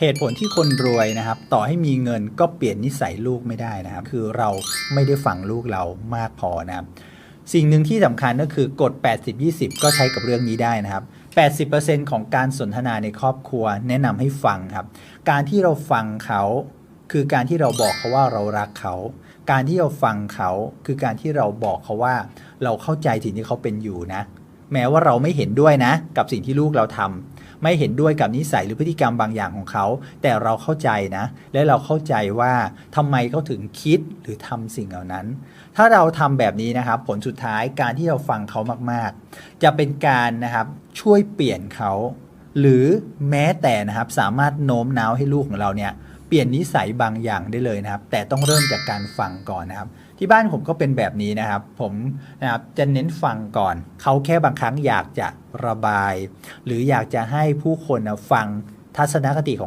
เหตุผลที่คนรวยนะครับ ต่อให้มีเงินก็เปลี่ยนนิสัยลูกไม่ได้นะครับ คือเราไม่ได้ฟังลูกเรามากพอนะครับ สิ่งหนึ่งที่สำคัญก็คือกฎ 80-20 ก็ใช้กับเรื่องนี้ได้นะครับ 80%ของการสนทนาในครอบครัวแนะนำให้ฟังครับ การที่เราฟังเขาคือการที่เราบอกเขาว่าเรารักเขา การที่เราฟังเขาคือการที่เราบอกเขาว่า เราเข้าใจสิ่งที่เขาเป็นอยู่นะ แม้ว่าเราไม่เห็นด้วยนะ กับสิ่งที่ลูกเราทำไม่เห็นด้วยกับนิสัยหรือพฤติกรรมบางอย่างของเขา แต่เราเข้าใจนะ และเราเข้าใจว่าทำไมเขาถึงคิดหรือทำสิ่งเหล่านั้น ถ้าเราทำแบบนี้นะครับ ผลสุดท้ายการที่เราฟังเขามากๆ จะเป็นการนะครับช่วยเปลี่ยนเขา หรือแม้แต่นะครับสามารถโน้มน้าวให้ลูกของเราเนี่ย เปลี่ยนนิสัยบางอย่างได้เลยนะครับ แต่ต้องเริ่มจากการฟังก่อนนะครับ ที่บ้านผมก็เป็นแบบนี้นะครับ ผมนะครับจะเน้นฟังก่อน เขาแค่บางครั้งอยากจะระบาย หรืออยากจะให้ผู้คนนะฟังทัศนคติของ